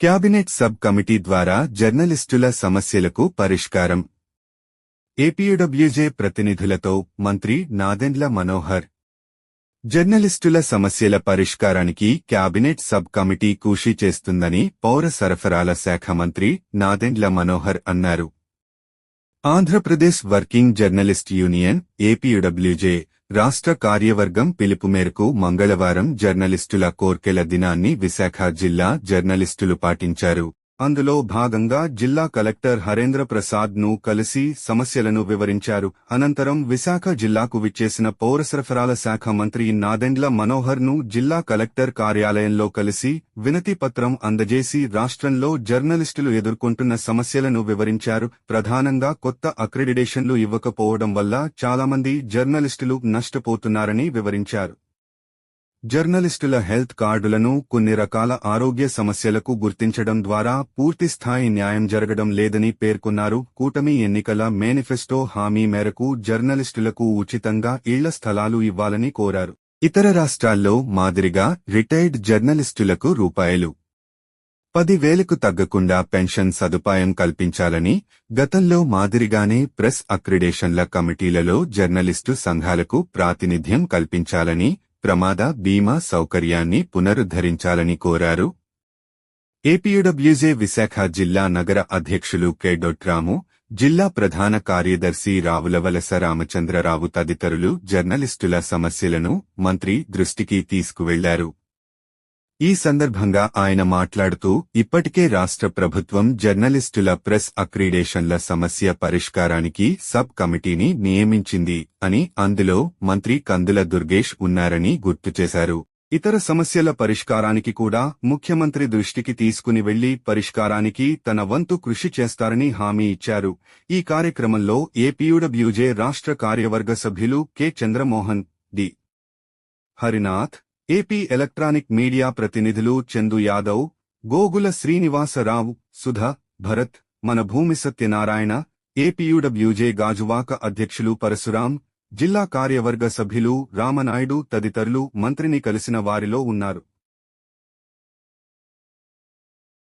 Cabinet sub committee ద్వారా జర్నలిస్టుల సమస్యలకు పరిష్కారం. ఏపీడబ్ల్యూజే ప్రతినిధులతో మంత్రి నాదెండ్ల మనోహర్. జర్నలిస్టుల సమస్యల పరిష్కారానికి క్యాబినెట్ సబ్ కమిటీ కృషి చేస్తుందని పౌర సరఫరాల శాఖ మంత్రి నాదెండ్ల మనోహర్ అన్నారు. Andhra Pradesh working journalist union APWJ రాష్ట్ర కార్యవర్గం పిలుపు మేరకు మంగళవారం జర్నలిస్టుల కోర్కెల దినాన్ని విశాఖ జిల్లా జర్నలిస్టులు పాటించారు. అందులో భాగంగా జిల్లా కలెక్టర్ హరేంద్ర ప్రసాద్ను కలిసి సమస్యలను వివరించారు. అనంతరం విశాఖ జిల్లాకు విచ్చేసిన పౌర సరఫరాల శాఖ మంత్రి నాదెండ్ల మనోహర్ను జిల్లా కలెక్టర్ కార్యాలయంలో కలిసి వినతిపత్రం అందజేసి రాష్ట్రంలో జర్నలిస్టులు ఎదుర్కొంటున్న సమస్యలను వివరించారు. ప్రధానంగా కొత్త అక్రిడిటేషన్లు ఇవ్వకపోవడం వల్ల చాలామంది జర్నలిస్టులు నష్టపోతున్నారని వివరించారు. జర్నలిస్టుల హెల్త్ కార్డులను కొన్ని రకాల ఆరోగ్య సమస్యలకు గుర్తించడం ద్వారా పూర్తిస్థాయి న్యాయం జరగడం లేదని పేర్కొన్నారు. కూటమి ఎన్నికల మేనిఫెస్టో హామీ మేరకు జర్నలిస్టులకు ఉచితంగా ఇళ్ళ స్థలాలు ఇవ్వాలని కోరారు. ఇతర రాష్ట్రాల్లో మాదిరిగా రిటైర్డ్ జర్నలిస్టులకు రూపాయలు పదివేలకు తగ్గకుండా పెన్షన్ సదుపాయం కల్పించాలని గతంలో మాదిరిగానే ప్రెస్ అక్రిడేషన్ల కమిటీలలో జర్నలిస్టు సంఘాలకు ప్రాతినిధ్యం కల్పించాలని ప్రమాద బీమా సౌకర్యాన్ని పునరుద్ధరించాలని కోరారు. ఏపీయుడబ్ల్యూజే విశాఖ జిల్లా నగర అధ్యక్షులు కెడొట్రాము జిల్లా ప్రధాన కార్యదర్శి రావులవలస రామచంద్రరావు తదితరులు జర్నలిస్టుల సమస్యలను మంత్రి దృష్టికి తీసుకువెళ్ళారు. ఈ సందర్భంగా ఆయన మాట్లాడుతూ ఇప్పటికే రాష్ట్ర ప్రభుత్వం జర్నలిస్టుల ప్రెస్ అక్రిడేషన్ల సమస్య పరిష్కారానికి సబ్ కమిటీని నియమించింది అని అందులో మంత్రి కందుల దుర్గేష్ ఉన్నారని గుర్తు చేశారు. ఇతర సమస్యల పరిష్కారానికి కూడా ముఖ్యమంత్రి దృష్టికి తీసుకుని వెళ్ళి పరిష్కారానికి తన వంతు కృషి చేస్తారని హామీ ఇచ్చారు. ఈ కార్యక్రమంలో ఏపీయుడబ్ల్యూజే రాష్ట్ర కార్యవర్గ సభ్యులు K. Chandramohan D. Harinath AP electronic media ప్రతినిధులు చందు యాదవ్ గోగుల శ్రీనివాసరావు సుధ భరత్ మన భూమి సత్యనారాయణ ఏపీయుడబ్ల్యూజే గాజువాక అధ్యక్షులు పరశురాం జిల్లా కార్యవర్గ సభ్యులు రామనాయుడు తదితరులు మంత్రిని కలిసిన వారిలో ఉన్నారు.